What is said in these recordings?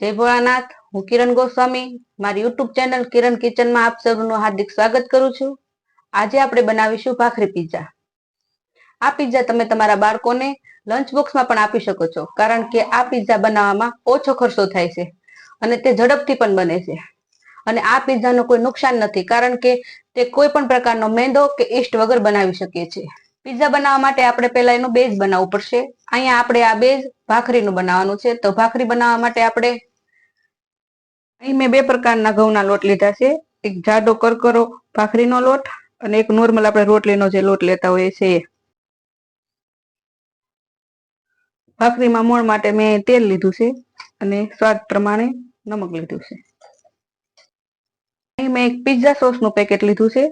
જય ભોળાનાથ. હું કિરણ ગોસ્વામી. મારી યુટ્યુબ ચેનલ કિરણ કિચનમાં આપ સૌનું હાર્દિક સ્વાગત કરું છું. આજે આપણે બનાવીશું ભાખરી પીઝા. આ પીઝા તમે તમારા બાળકોને લંચ બોક્સમાં પણ આપી શકો છો, કારણ કે આ પીઝા બનાવવામાં ઓછો ખર્ચો થાય છે અને તે ઝડપથી પણ બને છે. અને આ પીઝાનો કોઈ નુકસાન નથી, કારણ કે તે કોઈ પણ પ્રકારનો મેંદો કે ઈસ્ટ વગર બનાવી શકીએ છીએ પીઝા બનાવવા માટે આપણે પહેલા એનું બેઝ બનાવવું પડશે. અહીંયા આપણે આ બેઝ ભાખરીનું બનાવવાનું છે. તો ભાખરી બનાવવા માટે આપણે અહીં મેં બે પ્રકારના ઘઉંના લોટ લીધા છે. એક જાડો કરકરો ભાખરીનો લોટ અને એક નોર્મલ આપણે રોટલીનો જે લોટ લેતા હોઈએ છે ભાખરીમાં મોણ માટે મેં તેલ લીધું છે અને સ્વાદ પ્રમાણે નમક લીધું છે. અહીં મેં એક પિઝા સોસનું પેકેટ લીધું છે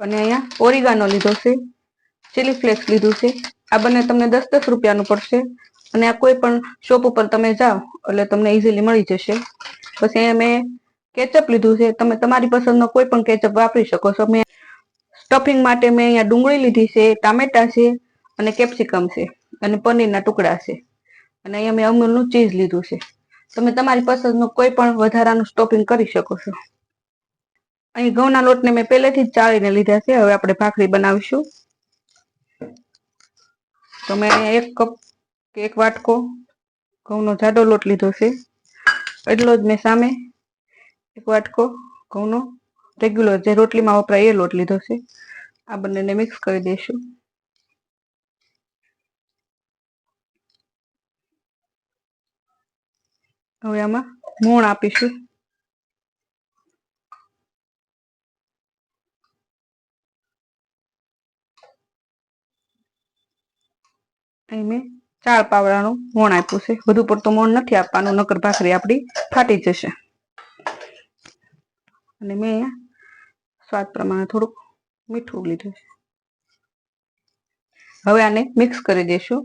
અને અહીંયા ઓરિગાનો લીધો છે. ચીલી ફ્લેક્સ લીધું છે. આ બંને તમને દસ દસ રૂપિયાનું પડશે. અને આ કોઈ પણ શોપ ઉપર તમે જાઓ, એટલે તમને ઇઝીલી મળી જશે. પછી અહીંયા મેં કેચઅપ લીધું છે. તમે તમારી પસંદનો કોઈ પણ કેચઅપ વાપરી શકો છો. મેં સ્ટફિંગ માટે મેં અહીંયા ડુંગળી લીધી છે, ટામેટા છે અને કેપ્સિકમ છે અને પનીરના ટુકડા છે. અને અહીંયા મેં અમૂલનું ચીઝ લીધું છે. તમે તમારી પસંદનું કોઈ પણ વધારાનું સ્ટોપિંગ કરી શકો છો. અહીં ઘઉંના લોટને મેં પહેલેથી જ ચાળીને લીધા છે. હવે આપણે ભાખરી બનાવીશું. તો મેં એક કપ કે એક વાટકો ઘઉંનો જાડો લોટ લીધો છે. એટલો જ મેં સામે એક વાટકો ઘઉંનો રેગ્યુલર જે રોટલીમાં વપરાય એ લોટ લીધો છે. આ બંનેને મિક્સ કરી દઈશું. હવે આમાં મોણ આપીશું. અહીં મેં ચાર પાવડાનું મોણ આપ્યું છે. વધુ પડતું મોણ નથી આપવાનું, નકર ભાખરી આપણી ફાટી જશે. અને મેં સ્વાદ પ્રમાણે થોડુંક મીઠું લીધું છે. હવે આને મિક્સ કરી દઈશું.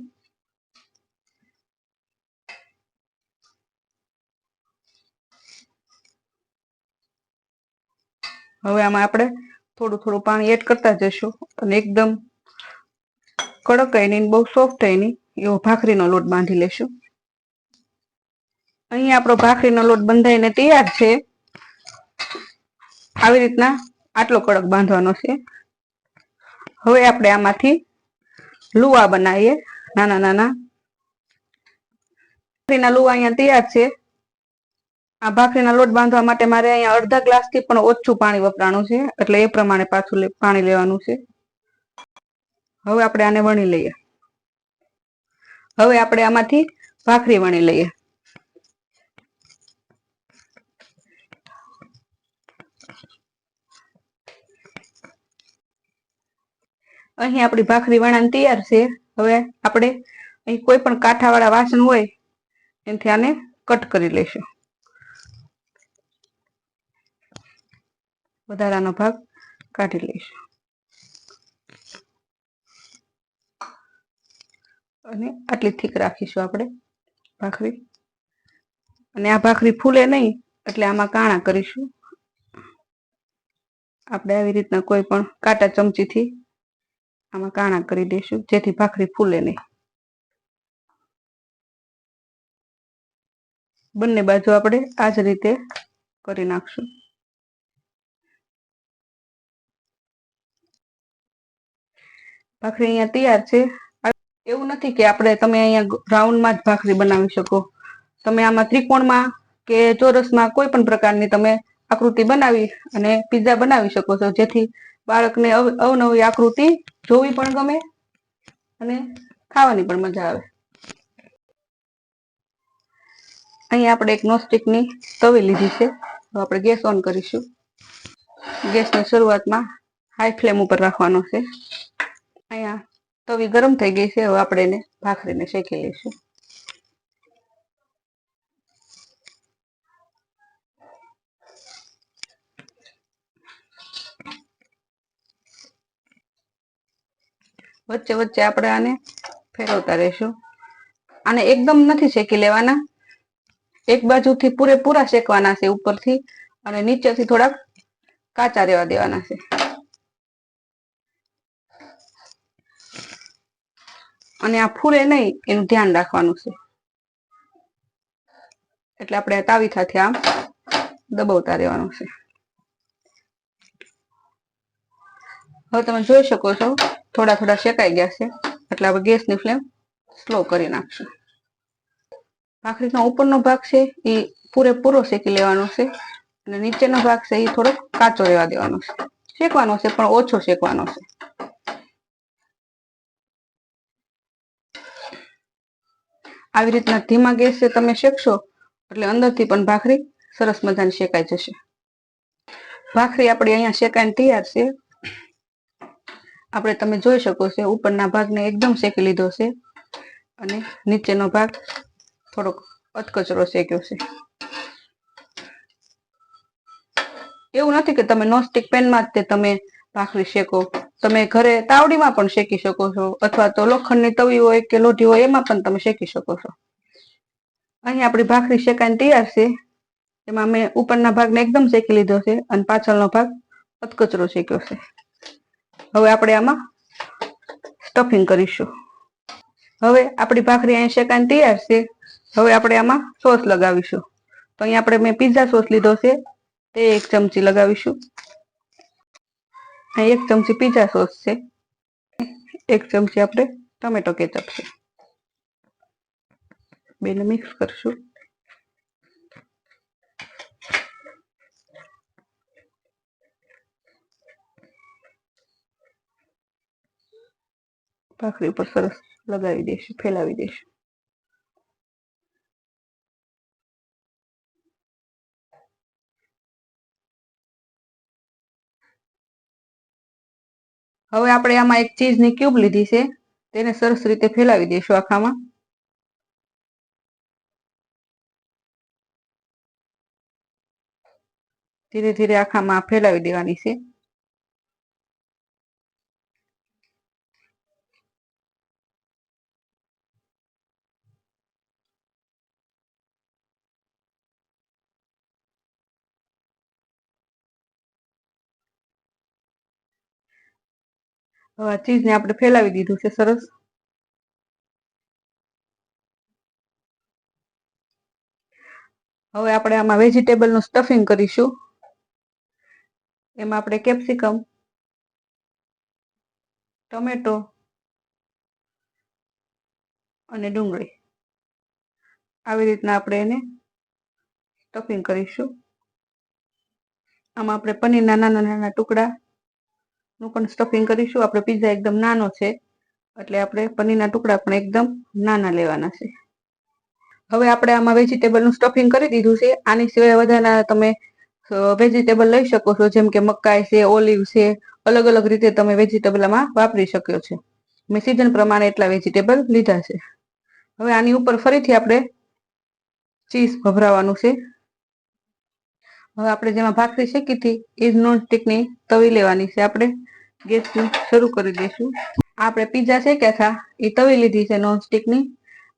હવે આમાં આપણે થોડું થોડું પાણી એડ કરતા જઈશું અને એકદમ કડક નહીં બહુ સોફ્ટ નહીં, એવો ભાખરીનો લોટ બાંધી લેશું. અહીંયા આપણો ભાખરીનો લોટ બંધાઈને તૈયાર છે. આવી રીતના આટલો કડક બાંધવાનો છે. હવે આપણે આમાંથી લુવા બનાવીએ, નાના નાના. ભાખરીના લુવા અહીંયા તૈયાર છે. આ ભાખરીના લોટ બાંધવા માટે મારે અહીંયા અડધા ગ્લાસથી પણ ઓછું પાણી વપરાણું છે, એટલે એ પ્રમાણે પાછું પાણી લેવાનું છે. હવે આપણે આને વણી લઈએ. હવે આપણે આમાંથી ભાખરી વણી લઈએ. અહીં આપણી ભાખરી વણાને તૈયાર છે. હવે આપણે અહીં કોઈ પણ કાંઠાવાળા વાસણ હોય એનાથી આને કટ કરી લઈશું. વધારાનો ભાગ કાઢી લઈશું. અને આટલી થીક રાખીશું આપણે ભાખરી. અને આ ભાખરી ફૂલે નહીં, એટલે આમાં કાણા કરીશું. આપણે આવી રીતના કોઈ પણ કાંટા ચમચીથી આમાં કાણા કરી દઈશું, જેથી ભાખરી ફૂલે નહીં. બંને બાજુ આપણે આ જ રીતે કરી નાખશું. ભાખરી અહીંયા તૈયાર છે. એવું નથી કે આપણે તમે અહીંયા રાઉન્ડમાં જ ભાખરી બનાવી શકો. તમે આમાં ત્રિકોણમાં કે ચોરસમાં કોઈ પણ પ્રકારની તમે આકૃતિ બનાવી અને પીઝા બનાવી શકો છો. જેથી બાળકને અવનવી આકૃતિ જોવી પણ ગમે અને ખાવાની પણ મજા આવે. અહીં આપણે એક નોસ્ટિકની તવી લીધી છે. તો આપણે ગેસ ઓન કરીશું. ગેસની શરૂઆતમાં હાઈ ફ્લેમ ઉપર રાખવાનો છે. તવી ગરમ થઈ ગઈ છે, હવે આપણે એને ભાખરીને શેકી લઈશું. વચ્ચે વચ્ચે આપણે આને ફેરવતા રહીશું. આને એકદમ નથી શેકી લેવાના. એક બાજુથી પૂરેપૂરા શેકવાના છે ઉપરથી અને નીચેથી થોડાક કાચા રહેવા દેવાના છે. અને આ ફૂલે નહીં, એનું ધ્યાન રાખવાનું છે. એટલે આપણે તાવીથાથી આમ દબાવતા રહેવાનું છે. હવે તમે જોઈ શકો છો, થોડા થોડા શેકાઈ ગયા છે. એટલે આપણે ગેસની ફ્લેમ સ્લો કરી નાખશું. ભાખરીનો ઉપરનો ભાગ છે, એ પૂરેપૂરો શેકી લેવાનો છે. અને નીચેનો ભાગ છે, એ થોડોક કાચો રહેવા દેવાનો છે. શેકવાનો છે, પણ ઓછો શેકવાનો છે. આવી રીતના ધીમા ગેસે તમે શેકશો, એટલે અંદરથી પણ ભાખરી સરસ મજાની શેકાઈ જશે. ભાખરી આપણી અહીંયા શેકાઈને તૈયાર છે. આપણે તમે જોઈ શકો છો, ઉપરના ભાગને એકદમ શેકી લીધો છે. અને નીચેનો ભાગ થોડોક અધકચરો શેક્યો છે. એવું નથી કે તમે નોનસ્ટિક પેનમાં જ તે તમે ભાખરી શેકો. તમે ઘરે તાવડીમાં પણ શેકી શકો છો, અથવા તો લોખંડની તવી હોય કે લોઢી હોય, એમાં પણ તમે શેકી શકો છો. અહીં આપણી ભાખરી શેકાઈને તૈયાર છે. એમાં મેં ઉપરના ભાગને એકદમ શેકી લીધો છે અને પાછળનો ભાગ અધકચરો શેક્યો છે. હવે આપણે આમાં સ્ટફિંગ કરીશું. હવે આપણી ભાખરી અહીં શેકાઈને તૈયાર છે. હવે આપણે આમાં સોસ લગાવીશું. તો અહીં આપણે મેં પીઝા સોસ લીધો છે. તે એક ચમચી લગાવીશું. અહીં એક ચમચી પિઝા સોસ છે. એક ચમચી આપણે ટમેટો કેચઅપ છે. બેને મિક્સ કરશું. ભાખરી ઉપર સરસ લગાવી દઈશું, ફેલાવી દઈશું. હવે આપણે આમાં એક ચીઝની ક્યુબ લીધી છે. તેને સરસ રીતે ફેલાવી દઈશું આખામાં. ધીરે ધીરે આખામાં ફેલાવી દેવાની છે. હવે આ ચીઝને આપણે ફેલાવી દીધું છે, સરસ. હવે આપણે આમાં વેજીટેબલનું સ્ટફિંગ કરીશું. એમાં આપણે કેપ્સિકમ ટમેટો અને ડુંગળી. આવી રીતના આપણે એને સ્ટફિંગ કરીશું. આમાં આપણે પનીરના નાના નાના ટુકડા નું પણ સ્ટફિંગ કરીશું. આપણે પીઝા એકદમ નાનો છે. એટલે આપણે પનીરના ટુકડા પણ એકદમ નાના લેવાના છે. હવે આપણે આમાં વેજીટેબલનું સ્ટફિંગ કરી દીધું છે. આની સિવાય વધારાના તમે વેજીટેબલ લઈ શકો છો. જેમ કે મકાઈ છે, ઓલિવ છે, અલગ અલગ રીતે તમે વેજીટેબલ આમાં વાપરી શકો છો. મેં સિઝન પ્રમાણે એટલા વેજીટેબલ લીધા છે. હવે આની ઉપર ફરીથી આપણે ચીઝ ભભરાવાનું છે. હવે આપણે જેમાં ભાખરી શેકી હતી, એ જ નોન સ્ટીકની તવી લેવાની છે. આપણે ગેસ શરૂ કરી દઈશું. આપણે પીઝા શેક્યા હતા એ તવી લીધી છે નોન સ્ટીકની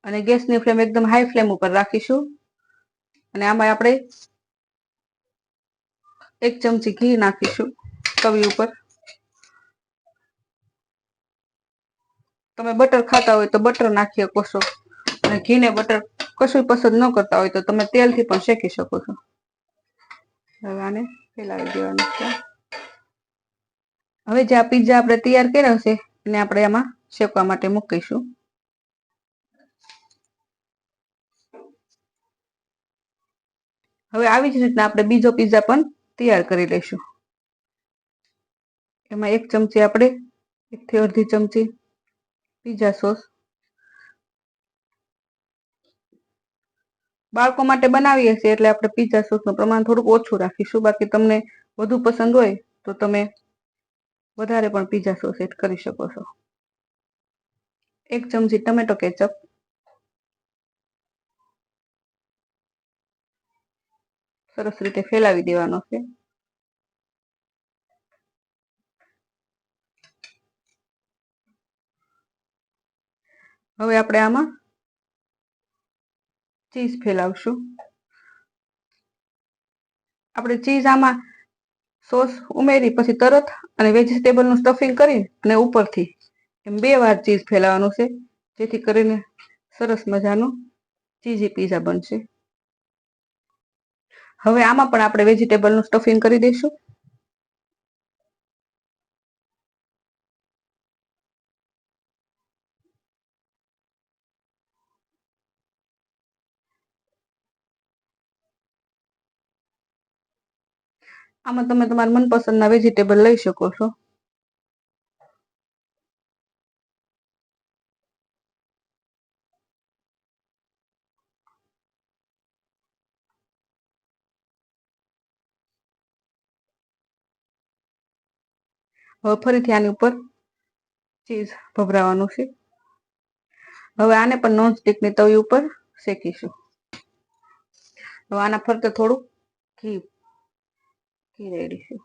અને ગેસની ફ્લેમ એકદમ હાઈ ફ્લેમ ઉપર રાખીશું. અને આમાં આપણે એક ચમચી ઘી નાખીશું તવી ઉપર. તમે બટર ખાતા હોય તો બટર નાખી શકો છો. અને ઘીને બટર કશું પસંદ ન કરતા હોય તો તમે તેલથી પણ શેકી શકો છો. હવે ફેલાવી દેવાનું છે. હવે જે આ પીઝા આપણે તૈયાર કર્યો છે, એને આપણે આમાં શેકવા માટે મૂકીશું. હવે આવી જ રીતના આપણે બીજો પીઝા પણ તૈયાર કરી લઈશું. એમાં એક ચમચી આપણે એકથી અડધી ચમચી પીઝા સોસ બાળકો માટે બનાવીએ છીએ એટલે આપણે પીઝા સોસનું પ્રમાણ થોડુંક ઓછું રાખીશું. બાકી તમને વધુ પસંદ હોય તો તમે વધારે પણ પીઝા સોસ એડ કરી શકો છો. એક ચમચી ટમેટો કેચઅપ. સરસ રીતે ફેલાવી દેવાનો છે. હવે આપણે આમાં ચીઝ ફેલાવશું. આપણે ચીઝ આમાં સોસ ઉમેરી, પછી તરત અને વેજીટેબલનું સ્ટફિંગ કરી અને ઉપરથી એમ બે વાર ચીઝ ફેલાવવાનું છે, જેથી કરીને સરસ મજાનું ચીઝી પીઝા બનશે. હવે આમાં પણ આપણે વેજીટેબલનું સ્ટફિંગ કરી દઈશું. આમાં તમે તમારા મનપસંદના વેજીટેબલ લઈ શકો છો. હવે ફરીથી આની ઉપર ચીઝ ભભરાવાનું છે. હવે આને પણ નોનસ્ટિકની તવી ઉપર શેકીશું. હવે આના ફરતે થોડું ઘી રેડીશું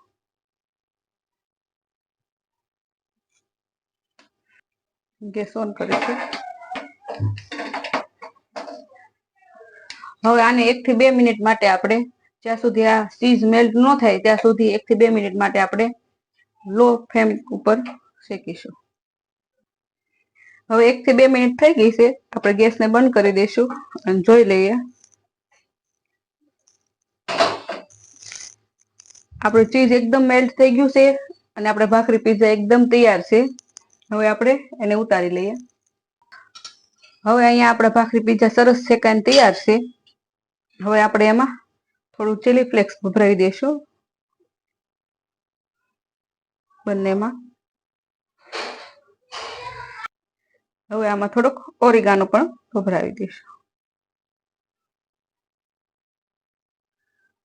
ગેસ ઓન કરીશું હવે આને એક થી બે મિનિટ માટે આપણે જ્યાં સુધી આ ચીઝ મેલ્ટ ન થાય ત્યાં સુધી એક થી બે મિનિટ માટે આપણે લો ફ્લેમ ઉપર શેકીશું. હવે એક થી બે મિનિટ થઈ ગઈ છે. આપણે ગેસને બંધ કરી દઈશું અને જોઈ લઈએ. આપણું ચીઝ એકદમ મેલ્ટ થઈ ગયું છે અને આપણે ભાખરી પીઝા એકદમ તૈયાર છે. હવે આપણે એને ઉતારી લઈએ. હવે અહીંયા આપણા ભાખરી પીઝા સરસ શેકાઈને તૈયાર છે. હવે આપણે એમાં થોડું ચીલી ફ્લેક્સ ભભરાવી દઈશું. બંનેમાં. હવે આમાં થોડોક ઓરિગાનો પણ ભભરાવી દઈશું.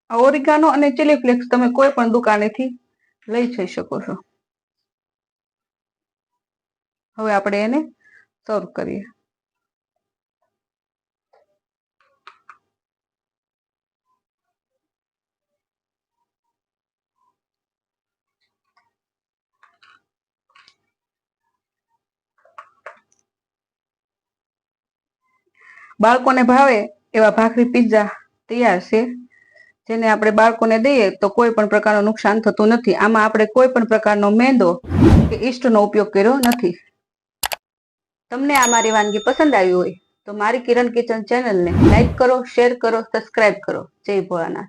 ઓરિગાનો અને ચીલી ફ્લેક્સ તમે કોઈ પણ દુકાનેથી લઈ જઈ શકો છો. હવે આપણે એને સર્વ કરીએ. બાળકોને ભાવે એવા ભાખરી પિઝા તૈયાર છે. જેને આપણે બાળકોને દઈએ તો કોઈ પણ પ્રકારનું નુકસાન થતું નથી. આમાં આપણે કોઈ પણ પ્રકારનો મેંદો કે ઈસ્ટનો ઉપયોગ કર્યો નથી. તમને આ મારી વાનગી પસંદ આવી હોય તો મારી કિરણ કિચન ચેનલને લાઈક કરો, શેર કરો, સબસ્ક્રાઇબ કરો. જય ભોળાનાથ.